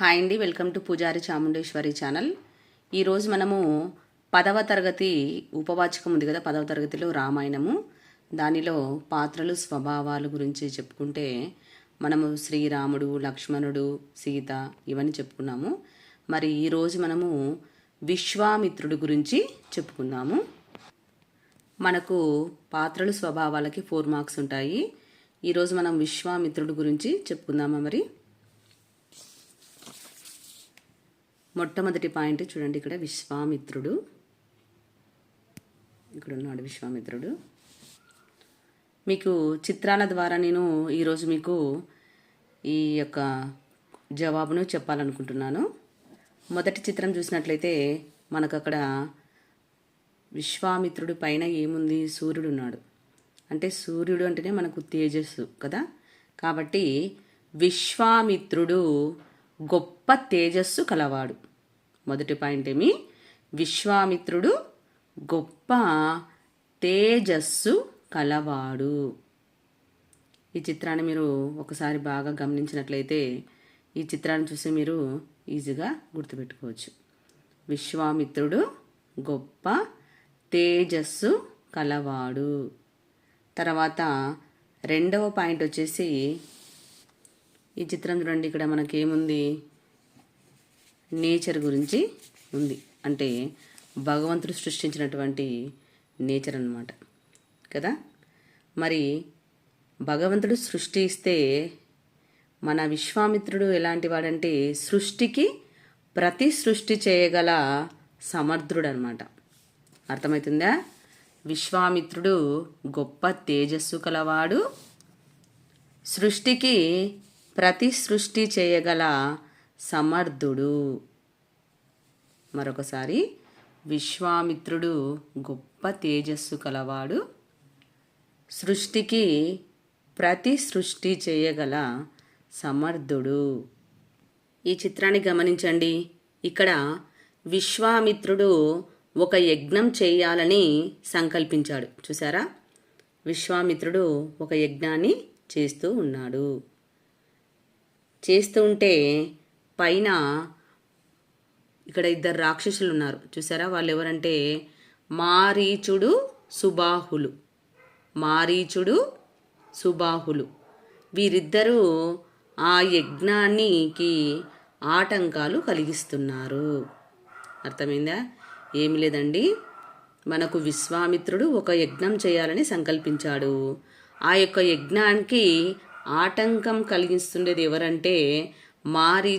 Hi అండి welcome to పూజారి Chamundeshwari channel. ఈరోజు మనము పదవ తరగతి ఉపవాచకం ఉంది కదా పదవ తరగతిలో రామాయణము. దానిలో పాత్రలు స్వభావాలు గురించి చెప్పుకుంటే మనము శ్రీరాముడు లక్ష్మణుడు సీత ఇవన్నీ చెప్పుకున్నాము. మరి ఈరోజు మనము విశ్వామిత్రుడు గురించి చెప్పుకుందాము. మనకు పాత్రలు స్వభావాలకి ఫోర్ మార్క్స్ ఉంటాయి. ఈరోజు మనం విశ్వామిత్రుడు గురించి చెప్పుకుందామా మరి? మొట్టమొదటి పాయింట్ చూడండి ఇక్కడ విశ్వామిత్రుడు. ఇక్కడ ఉన్నాడు విశ్వామిత్రుడు. మీకు చిత్రాల ద్వారా నేను ఈరోజు మీకు ఈ యొక్క జవాబును చెప్పాలనుకుంటున్నాను. మొదటి చిత్రం చూసినట్లయితే మనకు అక్కడ విశ్వామిత్రుడు పైన ఏముంది? సూర్యుడు ఉన్నాడు. అంటే సూర్యుడు అంటేనే మనకు తేజస్సు కదా? కాబట్టి విశ్వామిత్రుడు గొప్ప తేజస్సు కలవాడు. మొదటి పాయింట్ ఏమి? విశ్వామిత్రుడు గొప్ప తేజస్సు కలవాడు. ఈ చిత్రాన్ని మీరు ఒకసారి బాగా గమనించినట్లయితే ఈ చిత్రాన్ని చూసి మీరు ఈజీగా గుర్తుపెట్టుకోవచ్చు. విశ్వామిత్రుడు గొప్ప తేజస్సు కలవాడు. తర్వాత రెండవ పాయింట్ వచ్చేసి ఈ చిత్రం చూడండి ఇక్కడ మనకేముంది? నేచర్ గురించి ఉంది. అంటే భగవంతుడు సృష్టించినటువంటి నేచర్ అనమాట కదా? మరి భగవంతుడు సృష్టిస్తే మన విశ్వామిత్రుడు ఎలాంటి వాడంటే సృష్టికి ప్రతి సృష్టి చేయగల సమర్థుడు అనమాట అర్థమవుతుందా విశ్వామిత్రుడు గొప్ప తేజస్సు కలవాడు. సృష్టికి ప్రతి సృష్టి చేయగల సమర్థుడు. మరొకసారి విశ్వామిత్రుడు గొప్ప తేజస్సు కలవాడు. సృష్టికి ప్రతి సృష్టి చేయగల సమర్థుడు. ఈ చిత్రాన్ని గమనించండి. ఇక్కడ విశ్వామిత్రుడు ఒక యజ్ఞం చేయాలని సంకల్పించాడు. చూసారా విశ్వామిత్రుడు ఒక యజ్ఞాన్ని చేస్తూ ఉన్నాడు. చేస్తూ ఉంటే పైన ఇక్కడ ఇద్దరు రాక్షసులు ఉన్నారు. చూసారా? వాళ్ళు ఎవరంటే మారీచుడు సుబాహులు. మారీచుడు సుబాహులు. వీరిద్దరూ ఆ యజ్ఞానికి ఆటంకాలు కలిగిస్తున్నారు. అర్థమైందా? ఏమి లేదండి. మనకు విశ్వామిత్రుడు ఒక యజ్ఞం చేయాలని సంకల్పించాడు. ఆ యొక్క యజ్ఞానికి ఆటంకం కలిగిస్తుండేది ఎవరంటే మారీ